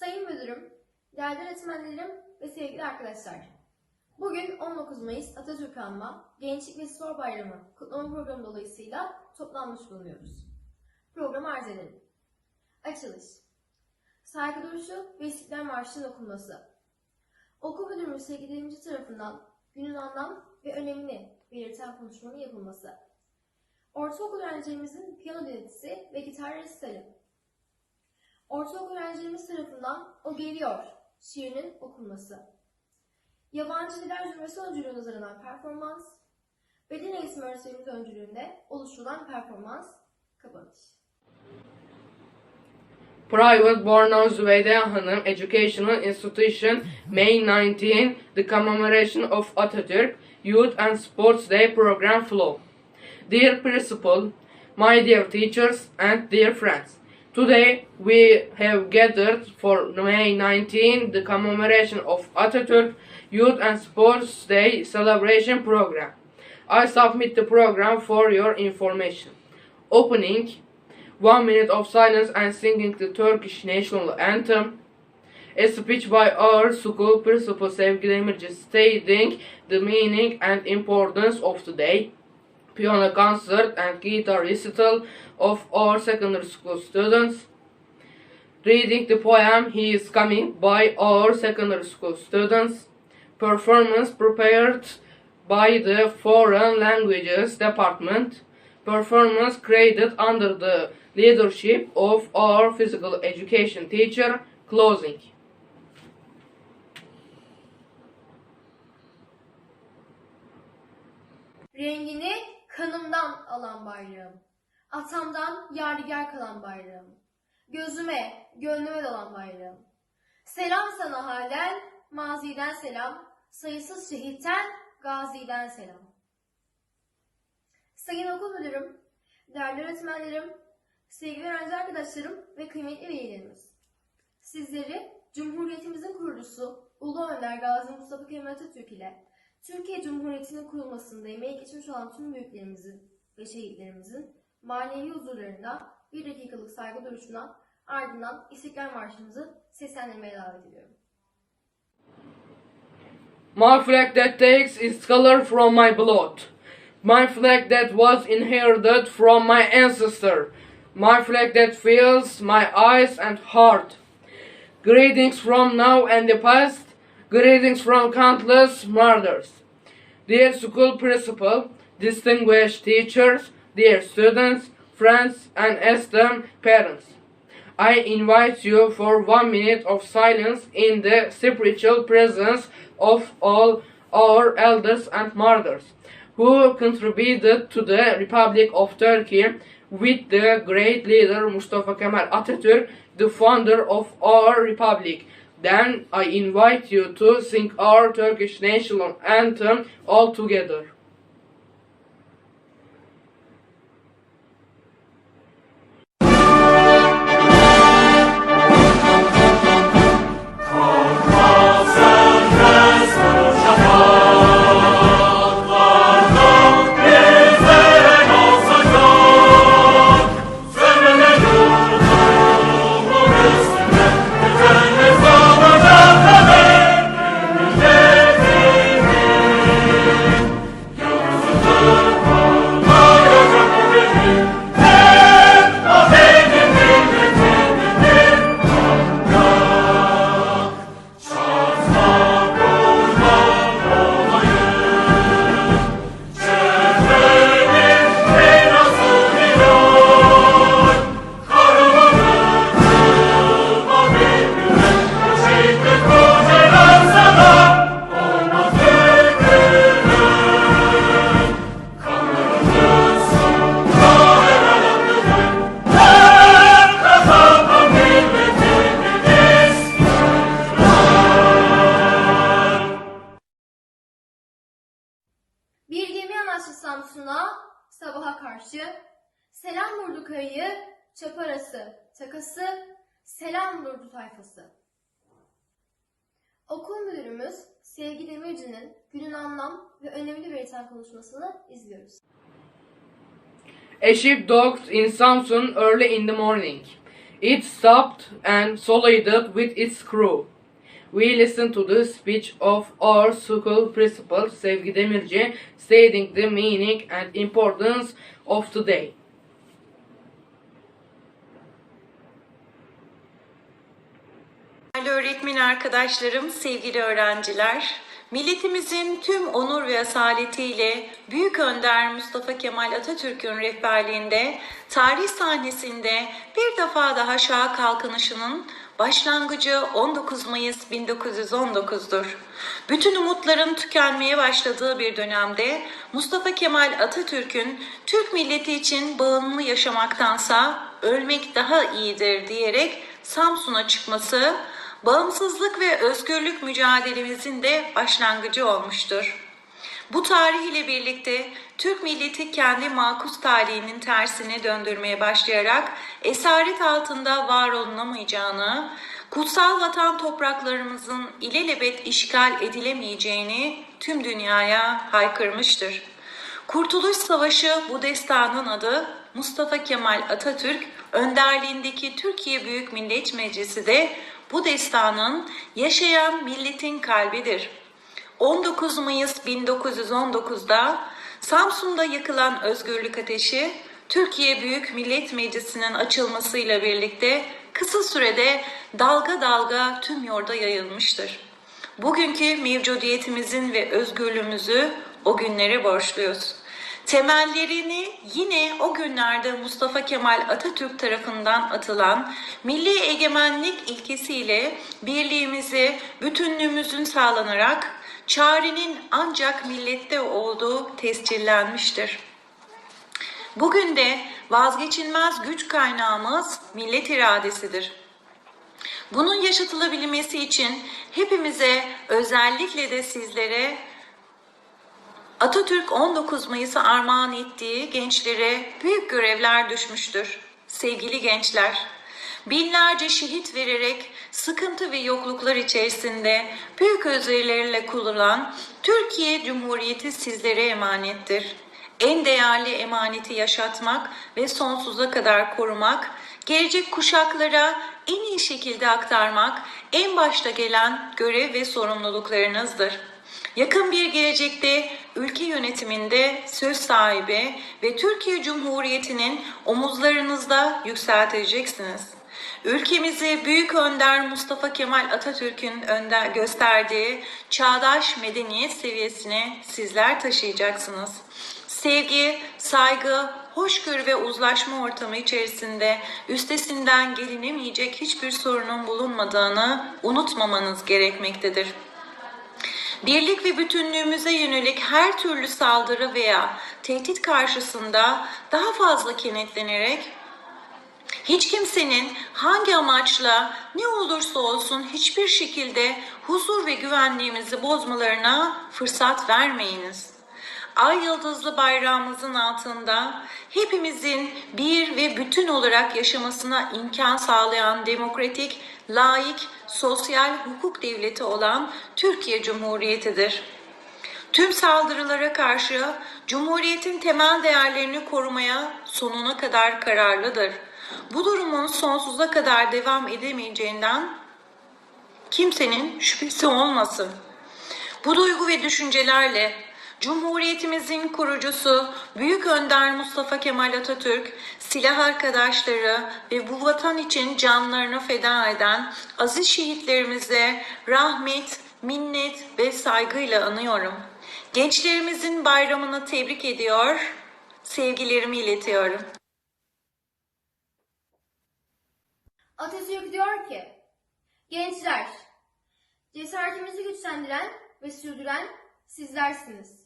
Sayın Müdürüm, değerli öğretmenlerim ve sevgili arkadaşlar. Bugün 19 Mayıs Atatürk Anma Gençlik ve Spor Bayramı kutlama programı dolayısıyla toplanmış bulunuyoruz. Programı arz edelim. Açılış. Saygı duruşu ve İstiklal Marşı'nın okunması. Okul müdürümüz sevgili Demirci tarafından günün anlam ve önemini belirten konuşmanın yapılması. Ortaokul öğrencilerimizin piyano dinletisi ve gitar resitali. Ortaokul öğrencilerimiz tarafından O Geliyor şiirinin okunması. Yabancı diller cümlesi öncülüğünde hazırlanan performans, beden eğitimi öğretmenimiz öncülüğünde oluşturulan performans kapanış. Private Borneo Zübeyde Hanım Educational Institution May 19 The Commemoration of Atatürk Youth and Sports Day Program Flow Dear Principal, my dear teachers and dear friends Today we have gathered for May 19 the commemoration of Atatürk Youth and Sports Day celebration program. I submit the program for your information. Opening one minute of silence and singing the Turkish national anthem. A speech by our school principal Sevgi Demirci stating the meaning and importance of the day. Piano concert and guitar recital of our secondary school students. Reading the poem He is Coming by our secondary school students. Performance prepared by the Foreign Languages Department. Performance created under the leadership of our physical education teacher. Closing. Rengini kanımdan alan bayrağım. Atamdan yadigar kalan bayrağım. Gözüme, gönlüme dalan bayrağım. Selam sana halen, maziden selam. Sayısız şehitten, gaziden selam. Sayın okul müdürüm, değerli öğretmenlerim, sevgili öğrenci arkadaşlarım ve kıymetli velilerimiz. Sizleri Cumhuriyetimizin kurucusu Ulu Önder Gazi Mustafa Kemal Atatürk ile Türkiye Cumhuriyeti'nin kurulmasında emeği geçmiş olan tüm büyüklerimizin ve şehitlerimizin manevi huzurlarında bir dakikalık saygı duruşuna ardından İstiklal Marşımızı seslendirmeye davet ediyorum. My flag that takes its color from my blood. My flag that was inherited from my ancestor. My flag that fills my eyes and heart. Greetings from now and the past. Greetings from countless murders. Dear school principal, distinguished teachers, dear students, friends, and esteemed parents. I invite you for one minute of silence in the spiritual presence of all our elders and mothers who contributed to the Republic of Turkey with the great leader Mustafa Kemal Atatürk, the founder of our republic. Then I invite you to sing our Turkish national anthem all together. Okul müdürümüz Sevgi Demirci'nin günün anlam ve önemli belirten konuşmasını izliyoruz. A ship docked in Samsun early in the morning. It stopped and collided with its crew. We listened to the speech of our school principal, Sevgi Demirci, stating the meaning and importance of today. Öğretmen arkadaşlarım, sevgili öğrenciler, milletimizin tüm onur ve asaletiyle Büyük Önder Mustafa Kemal Atatürk'ün rehberliğinde tarih sahnesinde bir defa daha şaha kalkınışının başlangıcı 19 Mayıs 1919'dur. Bütün umutların tükenmeye başladığı bir dönemde Mustafa Kemal Atatürk'ün Türk milleti için bağımlı yaşamaktansa ölmek daha iyidir diyerek Samsun'a çıkması bağımsızlık ve özgürlük mücadelemizin de başlangıcı olmuştur. Bu tarih ile birlikte Türk milleti kendi makus talihinin tersine döndürmeye başlayarak esaret altında var olunamayacağını, kutsal vatan topraklarımızın ilelebet işgal edilemeyeceğini tüm dünyaya haykırmıştır. Kurtuluş Savaşı bu destanın adı Mustafa Kemal Atatürk önderliğindeki Türkiye Büyük Millet Meclisi de bu destanın yaşayan milletin kalbidir. 19 Mayıs 1919'da Samsun'da yakılan özgürlük ateşi Türkiye Büyük Millet Meclisi'nin açılmasıyla birlikte kısa sürede dalga dalga tüm yurda yayılmıştır. Bugünkü mevcudiyetimizin ve özgürlüğümüzü o günlere borçluyuz. Temellerini yine o günlerde Mustafa Kemal Atatürk tarafından atılan milli egemenlik ilkesiyle birliğimizi, bütünlüğümüzün sağlanarak çarenin ancak millette olduğu tescillenmiştir. Bugün de vazgeçilmez güç kaynağımız millet iradesidir. Bunun yaşatılabilmesi için hepimize özellikle de sizlere Atatürk 19 Mayıs'ı armağan ettiği gençlere büyük görevler düşmüştür. Sevgili gençler, binlerce şehit vererek sıkıntı ve yokluklar içerisinde büyük özverilerle kurulan Türkiye Cumhuriyeti sizlere emanettir. En değerli emaneti yaşatmak ve sonsuza kadar korumak, gelecek kuşaklara en iyi şekilde aktarmak en başta gelen görev ve sorumluluklarınızdır. Yakın bir gelecekte ülke yönetiminde söz sahibi ve Türkiye Cumhuriyeti'nin omuzlarınızda yükselteceksiniz. Ülkemizi Büyük Önder Mustafa Kemal Atatürk'ün önder gösterdiği çağdaş medeniyet seviyesine sizler taşıyacaksınız. Sevgi, saygı, hoşgörü ve uzlaşma ortamı içerisinde üstesinden gelinemeyecek hiçbir sorunun bulunmadığını unutmamanız gerekmektedir. Birlik ve bütünlüğümüze yönelik her türlü saldırı veya tehdit karşısında daha fazla kenetlenerek hiç kimsenin hangi amaçla ne olursa olsun hiçbir şekilde huzur ve güvenliğimizi bozmalarına fırsat vermeyiniz. Ay yıldızlı bayrağımızın altında hepimizin bir ve bütün olarak yaşamasına imkan sağlayan demokratik, laik, sosyal hukuk devleti olan Türkiye Cumhuriyeti'dir. Tüm saldırılara karşı Cumhuriyet'in temel değerlerini korumaya sonuna kadar kararlıdır. Bu durumun sonsuza kadar devam edemeyeceğinden kimsenin şüphesi olmasın. Bu duygu ve düşüncelerle Cumhuriyetimizin kurucusu Büyük Önder Mustafa Kemal Atatürk, silah arkadaşları ve bu vatan için canlarını feda eden aziz şehitlerimize rahmet, minnet ve saygıyla anıyorum. Gençlerimizin bayramını tebrik ediyor, sevgilerimi iletiyorum. Atatürk diyor ki, gençler, cesaretimizi güçlendiren ve sürdüren sizlersiniz.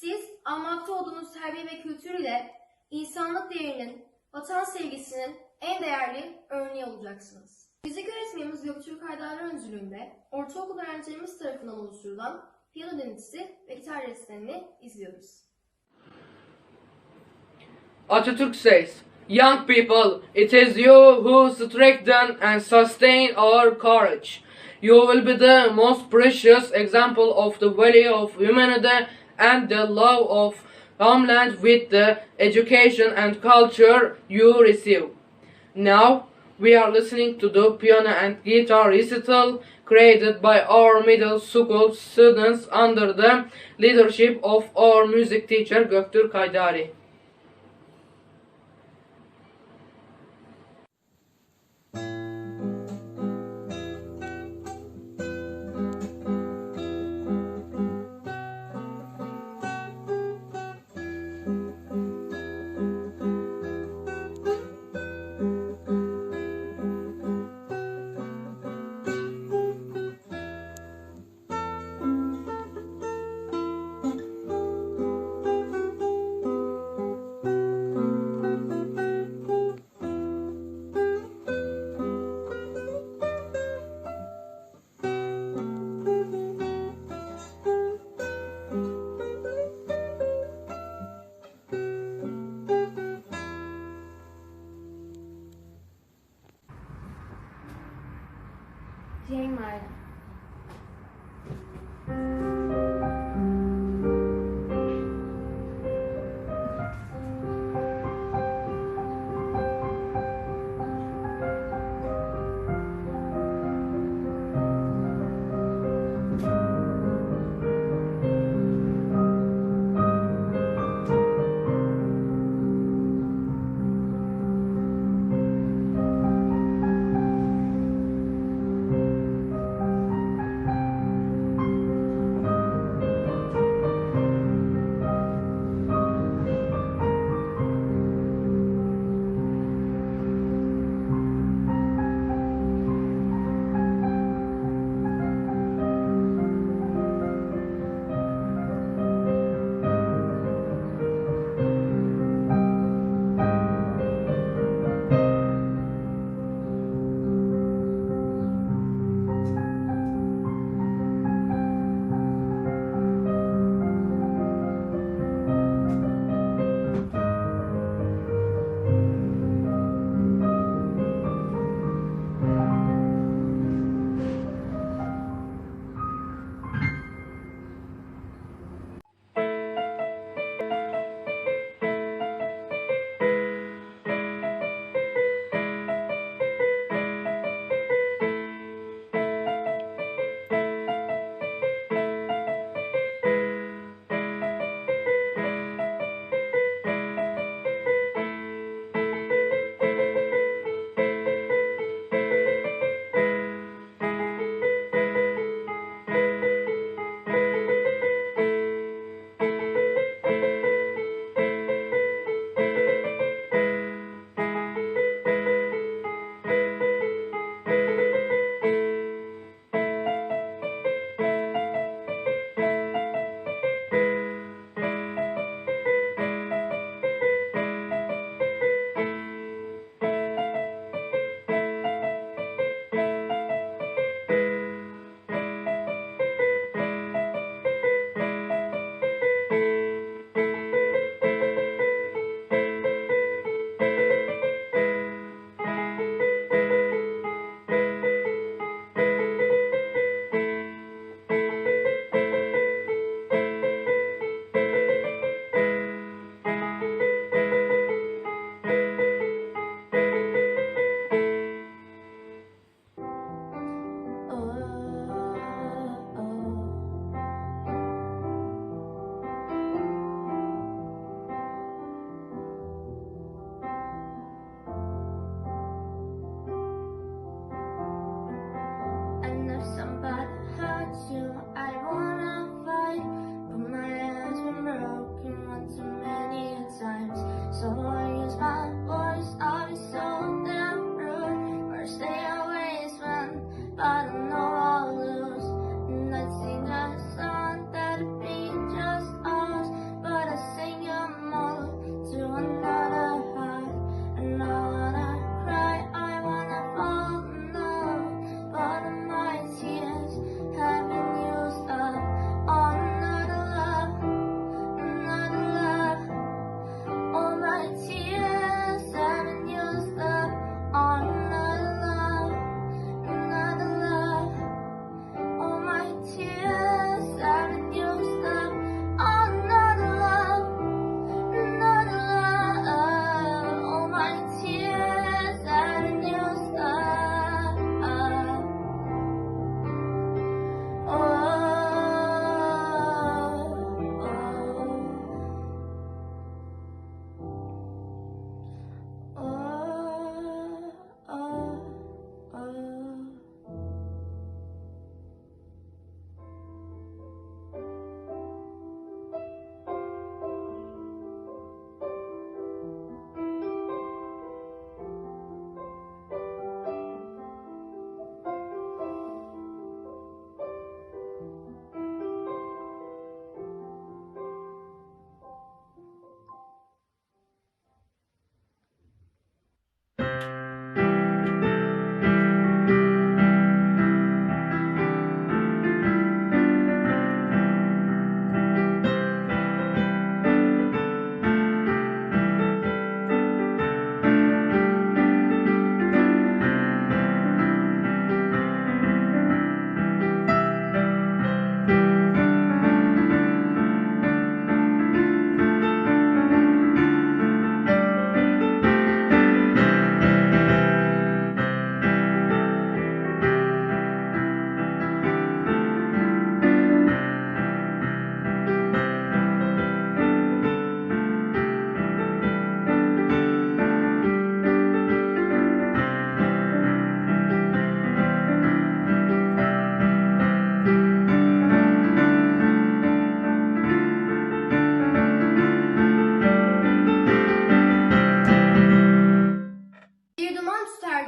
Siz almakta olduğunuz terbiye ve kültür ile insanlık değerinin, vatan sevgisinin en değerli örneği olacaksınız. Fizik öğretmenimiz Göktürk Haydar öncülüğünde ortaokul öğrencilerimiz tarafından oluşturulan piyano denetisi ve gitar derslerini izliyoruz. Atatürk says, Young people, it is you who strengthen and sustain our courage. You will be the most precious example of the value of humanity and the love of homeland with the education and culture you receive. Now, We are listening to the piano and guitar recital created by our middle school students under the leadership of our music teacher Göktürk Haydari.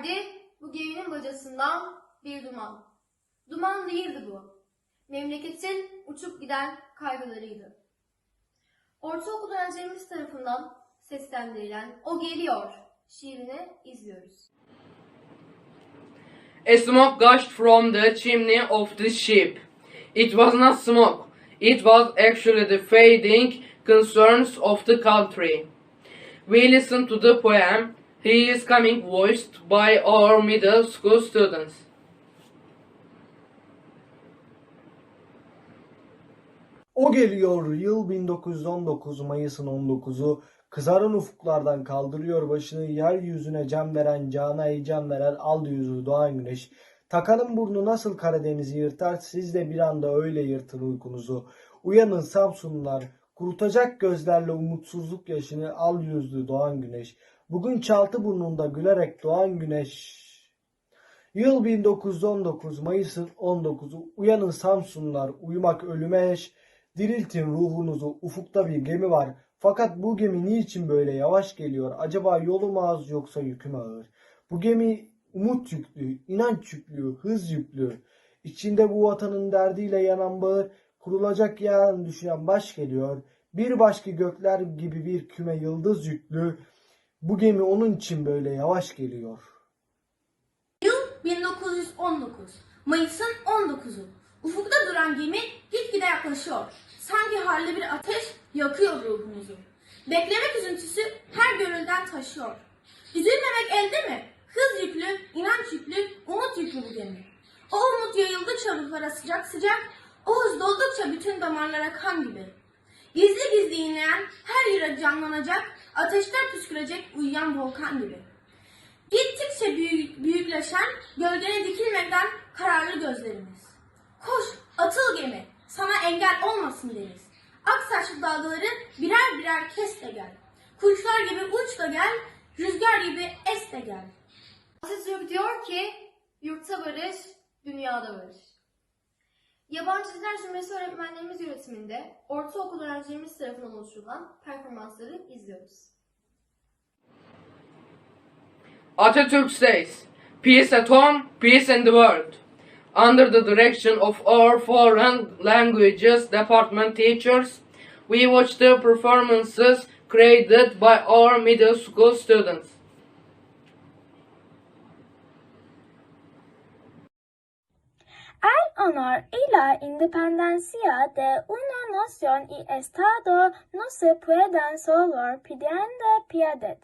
Yükseldi bu geminin bacasından bir duman. Duman değildi bu. Memleketin uçup giden kaygılarıydı. Ortaokul öğrencilerimiz tarafından seslendirilen O Geliyor şiirini izliyoruz. A smoke gushed from the chimney of the ship. It was not smoke. It was actually the fading concerns of the country. We listened to the poem He is Coming voiced by our middle school students. O geliyor yıl 1919 Mayıs'ın 19'u kızaran ufuklardan kaldırıyor başını yeryüzüne can veren cana heyecan veren al yüzü doğan güneş. Takanın burnu nasıl Karadeniz'i yırtar siz de bir anda öyle yırtın uykunuzu. Uyanın Samsunlular kurutacak gözlerle umutsuzluk yaşını al yüzlü doğan güneş. Bugün çaltı burnunda gülerek doğan güneş. Yıl 1919 Mayıs'ın 19'u uyanın Samsunlular uyumak ölüme eş. Diriltin ruhunuzu ufukta bir gemi var. Fakat bu gemi niçin böyle yavaş geliyor? Acaba yolu mu az yoksa yükü mü ağır? Bu gemi umut yüklü, inanç yüklü, hız yüklü. İçinde bu vatanın derdiyle yanan bağır, kurulacak yarın düşünen baş geliyor. Bir başka gökler gibi bir küme yıldız yüklü. Bu gemi onun için böyle yavaş geliyor. 1919 Mayıs'ın 19'u. Ufukta duran gemi gitgide yaklaşıyor. Sanki harlı bir ateş yakıyor ruhumuzu. Beklemek üzüntüsü her gönülden taşıyor. Üzülmemek elde mi? Hız yüklü, inanç yüklü, umut yüklü bu gemi. O umut yayıldıkça ruhlara sıcak sıcak, o hız doldukça bütün damarlara kan gibi. Gizli gizli inleyen her yürek canlanacak, ateşler püskürecek uyuyan volkan gibi. Gittikçe büyük, büyükleşen, gölgene dikilmekten kararlı gözlerimiz. Koş, atıl gemi, sana engel olmasın deniz. Ak saçlı dalgaları birer birer kes de gel. Kuşlar gibi uç da gel, rüzgar gibi es de gel. Atatürk diyor ki, yurtta barış, dünyada barış. Yabancı Diller Cümlesi öğretmenlerimiz yönetiminde ortaokul öğrencilerimiz tarafından oluşturulan performansları izliyoruz. Atatürk says, Peace at home, peace in the world. Under the direction of our foreign languages department teachers, we watched the performances created by our middle school students. Honor y la independencia de una nación y Estado no se pueden solo pidiendo piedad.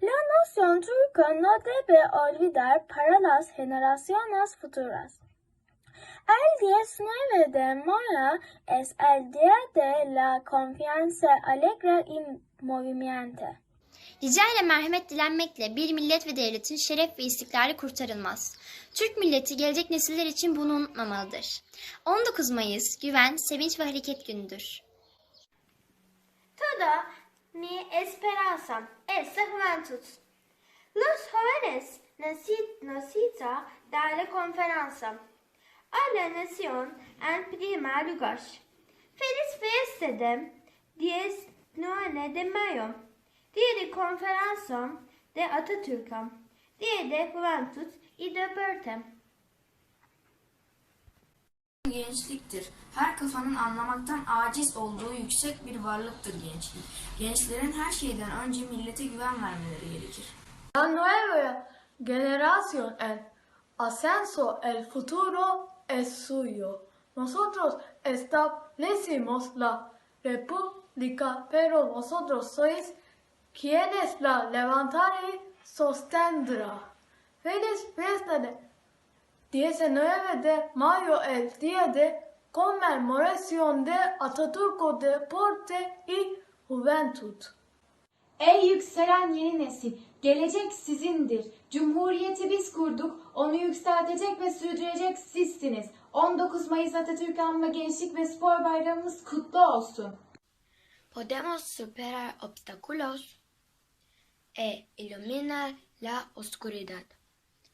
La nación turca no debe olvidar para las generaciones futuras. El 19 de mayo es el día de la confianza alegre y movimiento. Rica ile merhamet dilenmekle bir millet ve devletin şeref ve istiklali kurtarılmaz. Türk milleti gelecek nesiller için bunu unutmamalıdır. 19 Mayıs güven, sevinç ve hareket günüdür. Toda mi esperanza es la juventud. Los jóvenes necesitan dar la confianza a la nación en primer lugar. Feliz fiesta de 19 de mayo. De conferencia de Atatürk'e. Día de juventud y deporte. gençliktir. Her kafanın anlamaktan aciz olduğu yüksek bir varlıktır gençlik. Gençlerin her şeyden önce millete güven vermeleri gerekir. La nueva generación, el ascenso, el futuro es suyo. Nosotros establecimos la república, pero vosotros sois quienes la levantará y sostendrá. Feliz fiesta de 19 de mayo, el día de conmemoración de Atatürk Deporte y Juventud. Ey yükselen yeni nesil, gelecek sizindir. Cumhuriyeti biz kurduk, onu yükseltecek ve sürdürecek sizsiniz. 19 Mayıs Atatürk Anma Gençlik ve Spor Bayramımız kutlu olsun. Podemos superar obstáculos e iluminar la oscuridad,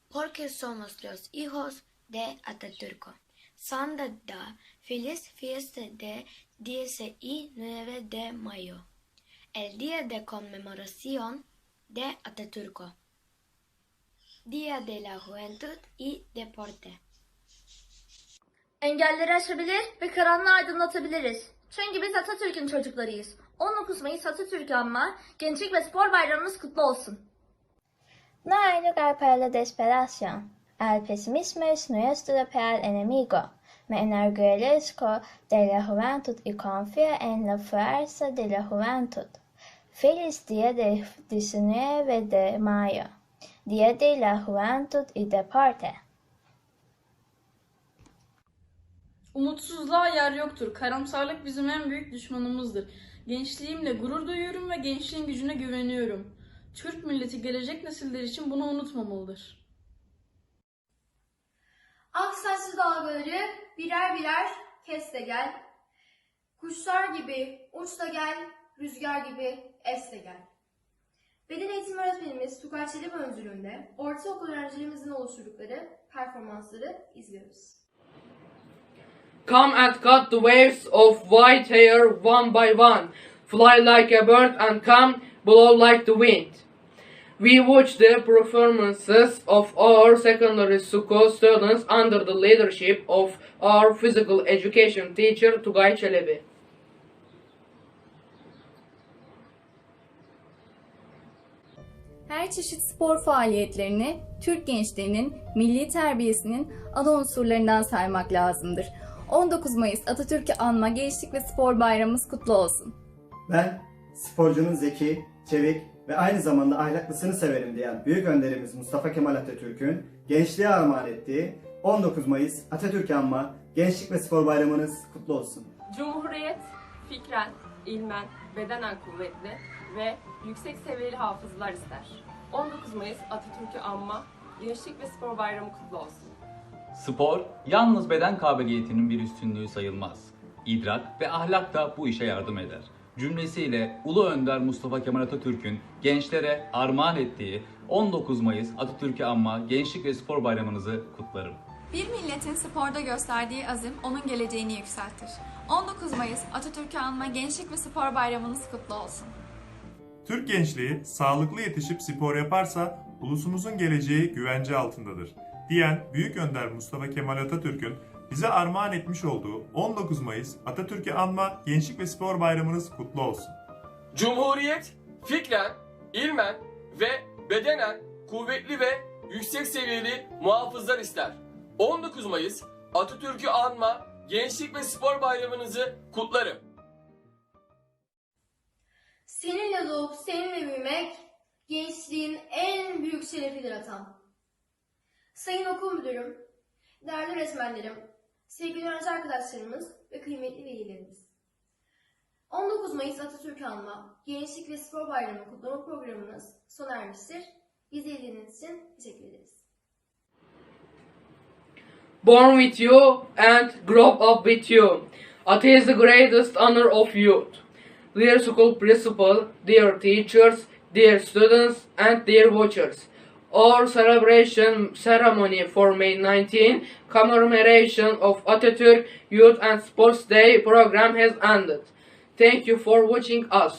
porque somos los hijos de Atatürk. Sanda da feliz fiesta de 19 de mayo, el día de conmemoración de Atatürk, Día de la Juventud y Deporte. Engelleri aşabilir ve karanlığı aydınlatabiliriz. Çünkü biz Atatürk'ün çocuklarıyız. 19 Mayıs Atatürk anma, Gençlik ve Spor Bayramımız kutlu olsun. No hay lugar para la desesperación. El pesimismo es nuestro peor enemigo. Me enorgullezco de la juventud y confío en la fuerza de la juventud. Feliz día de 19 de mayo. Día de la juventud y deporte. Umutsuzluğa yer yoktur. Karamsarlık bizim en büyük düşmanımızdır. Gençliğimle gurur duyuyorum ve gençliğin gücüne güveniyorum. Türk milleti gelecek nesiller için bunu unutmamalıdır. Ak saçlı dalgaları birer birer kes de gel. Kuşlar gibi uç da gel, rüzgar gibi es de gel. Beden eğitimi öğretmenimiz Tugay Çelebi öncülüğünde ortaokul öğrencilerimizin oluşturdukları performansları izliyoruz. Come and cut the waves of white hair one by one. Fly like a bird and come, blow like the wind. We watch the performances of our secondary school students under the leadership of our physical education teacher Tugay Çelebi. Her çeşit spor faaliyetlerini Türk gençliğinin milli terbiyesinin ana unsurlarından saymak lazımdır. 19 Mayıs Atatürk'ü anma Gençlik ve Spor Bayramımız kutlu olsun. Ben sporcunun zeki, çevik ve aynı zamanda ahlaklısını severim diyen büyük önderimiz Mustafa Kemal Atatürk'ün gençliğe armağan ettiği 19 Mayıs Atatürk Anma Gençlik ve Spor Bayramınız kutlu olsun. Cumhuriyet fikren, ilmen, bedenen kuvvetli ve yüksek seviyeli hafızlar ister. 19 Mayıs Atatürk'ü anma, Gençlik ve Spor Bayramı kutlu olsun. Spor, yalnız beden kabiliyetinin bir üstünlüğü sayılmaz. İdrak ve ahlak da bu işe yardım eder. Cümlesiyle Ulu Önder Mustafa Kemal Atatürk'ün gençlere armağan ettiği 19 Mayıs Atatürk'ü anma Gençlik ve Spor Bayramınızı kutlarım. Bir milletin sporda gösterdiği azim onun geleceğini yükseltir. 19 Mayıs Atatürk'ü anma Gençlik ve Spor Bayramınız kutlu olsun. Türk gençliği sağlıklı yetişip spor yaparsa ulusumuzun geleceği güvence altındadır. Diyen Büyük Önder Mustafa Kemal Atatürk'ün bize armağan etmiş olduğu 19 Mayıs Atatürk'ü anma Gençlik ve Spor Bayramınız kutlu olsun. Cumhuriyet fikren, ilmen ve bedenen kuvvetli ve yüksek seviyeli muhafızlar ister. 19 Mayıs Atatürk'ü anma Gençlik ve Spor Bayramınızı kutlarım. Seninle doğup seninle büyümek gençliğin en büyük şerefidir atam. Sayın okul müdürüm, değerli öğretmenlerim, sevgili öğrenci arkadaşlarımız ve kıymetli velilerimiz. 19 Mayıs Atatürk Anma Gençlik ve Spor Bayramı kutlama programımız sona ermiştir. Bizi izlediğiniz için teşekkür ederiz. Born with you and grow up with you. It is the greatest honor of youth. Dear school principal, dear teachers, dear students, and dear watchers. Our celebration ceremony for May 19 commemoration of Atatürk Youth and Sports Day program has ended. Thank you for watching us.